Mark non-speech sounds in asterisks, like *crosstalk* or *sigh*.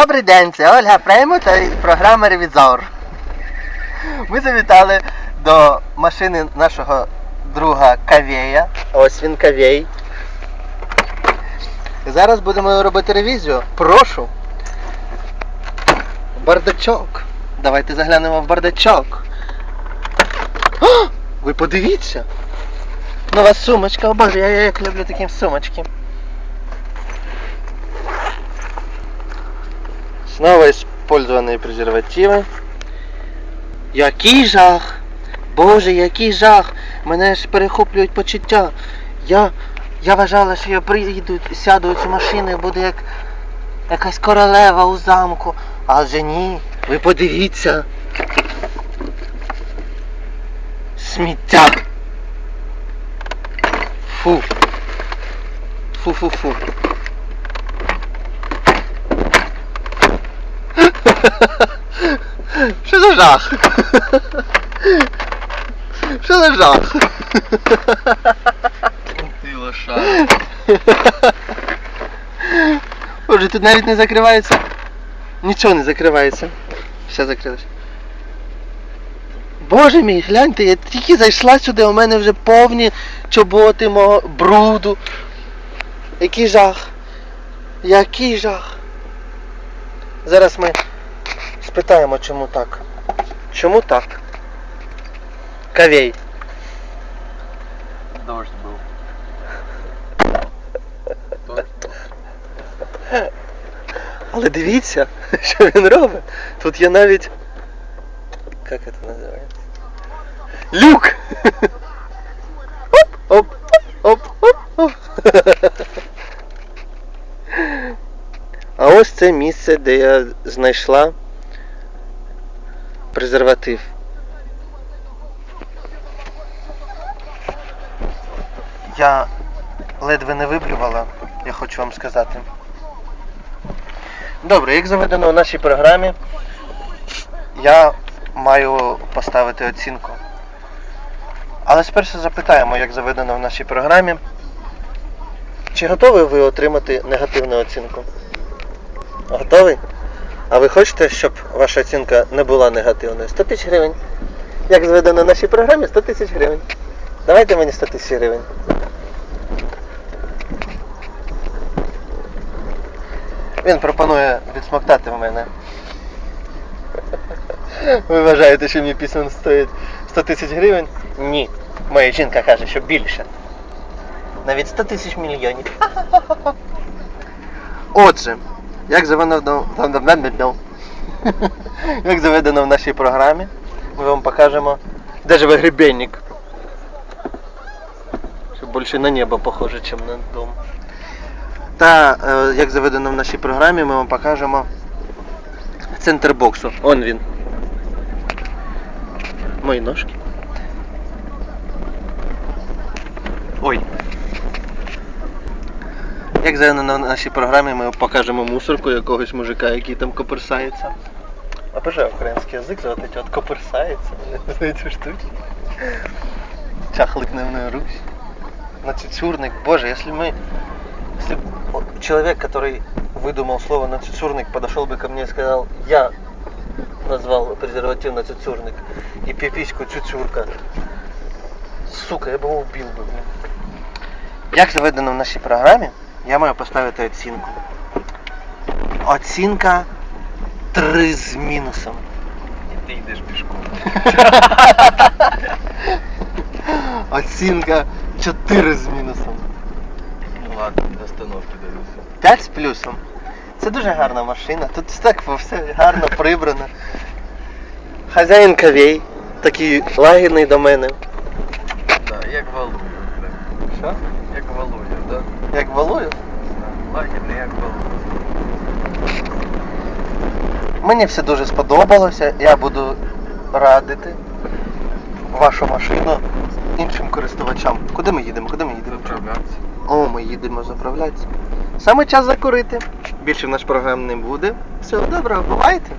Добрий день, це Ольга Прейму та програма Ревізор. Ми завітали до машини нашого друга Кавея. Ось він Кавей. І зараз будемо робити ревізію. Прошу. Бардачок. Давайте заглянемо в бардачок. О, ви подивіться. Нова сумочка. О боже, я як люблю такі сумочки. Снова использованные презервативи. Який жах! Боже, який жах! Мене ж перехоплюють почуття. Я, я вважала, що я приїду, сяду цю машину і буду як якась королева у замку. Адже ні, ви подивіться. Сміття. Фу. Фу-фу-фу. Що за жах? Що за жах? Ти лоша. Боже, тут навіть не закривається. Нічого не закривається. Все закрилось. Боже мій, гляньте, я тільки зайшла сюди, у мене вже повні чоботи мого бруду. Який жах. Який жах. Зараз ми спитаємо, чому так. Чому так? Кавей. Дощ був. Був. Але дивіться, *laughs* що він робить. Тут є навіть. Як це називається? Люк! Оп, оп, оп, оп, оп. А ось це місце, де я знайшла презерватив. Я ледве не виплювала, я хочу вам сказати. Добре, як заведено у нашій програмі, я маю поставити оцінку. Але спершу запитаємо, як заведено в нашій програмі. Чи готові ви отримати негативну оцінку? Готовий? А ви хочете, щоб ваша оцінка не була негативною? 100 тисяч гривень. Як заведено в нашій програмі, 100 тисяч гривень. Давайте мені 100 тисяч гривень. Він пропонує відсмоктати в мене. Ви вважаєте, що мій пісень стоїть 100 тисяч гривень? Ні. Моя жінка каже, що більше. Навіть 100 тисяч мільйонів. *laughs* Отже, як заведено, *laughs* як заведено в нашій програмі, ми вам покажемо, де живе гребенник. Що більше на небо похоже, ніж на дом. Та, е, як заведено в нашій програмі, ми вам покажемо центр боксу. Он він. Мої ножки. Ой. Як заведено в нашій програмі, ми вам покажемо мусорку якогось мужика, який там коперсається. Обожаю український язик, за от эти от коперсається. Знаєте штуки. Чахлик не в русь. На цицюрник. Боже, если мы если б вот человек, который выдумал слово нацицюрник, подошел бы ко мне и сказал, я назвал презерватив нацицюрник и пипиську цюцюрка, сука, я бы его убил бы. блин. Як заведено в нашій програмі, Я маю поставити оцінку. Оцінка 3 з мінусом. І ти йдеш пішком. *laughs* Оцінка 4 з мінусом. Ну ладно, до остановки дивлюся. 5 з плюсом. Це дуже гарна машина. Тут так все гарно прибрано. Хазяїн кавей, такий лагідний до мене. Да, як валую. Що? Як валую, да? Як валую. Мені все дуже сподобалося. Я буду радити вашу машину іншим користувачам. Куди ми їдемо? Куди ми їдемо? Заправлятися. О, ми їдемо заправлятися. Саме час закурити. Більше наш програм не буде. Всього доброго, бувайте!